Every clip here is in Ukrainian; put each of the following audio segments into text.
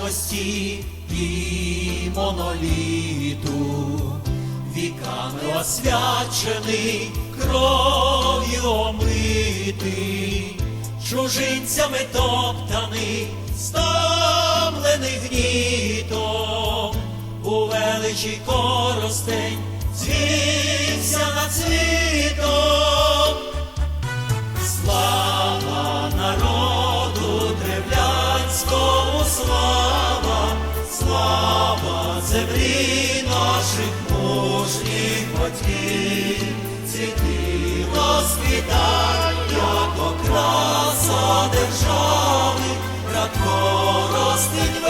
кам'яності і моноліту, віками освячений, кров'ю омитий, чужинцями топтаний, стомлений гнітом, у величі коростень звівся над світом. Слава, слава землі наших мужніх батьків, цвіти розквітай, як окраса держави, братко ростить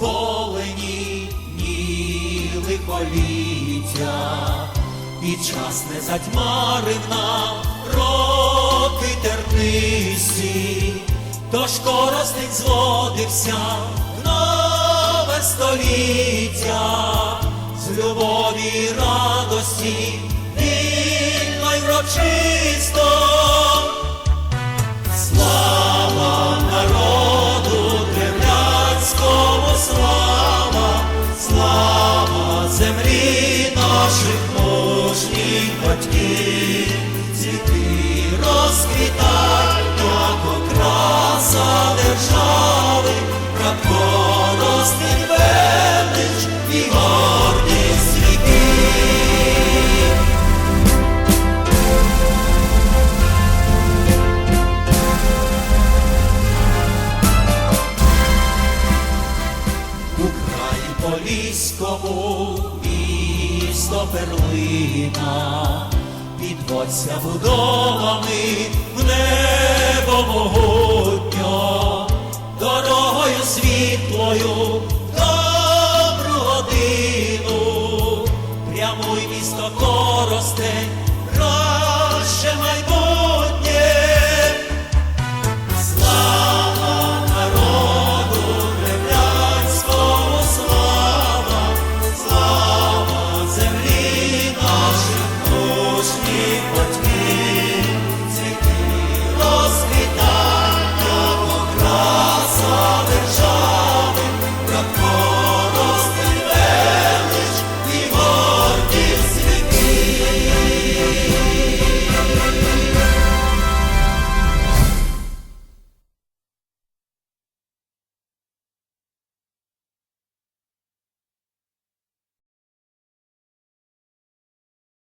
сполені ні лихоліття, і час не затьмарив нам роки тернисті, тож коростень зводився в нове століття, з любові й радості, вільно й врочисто. Наших мужніх батьків, цвіти розквітай, як окраса держави, братко ростить велич і гордість віків. У краї Поліському місто перлина, підводься будовами в небо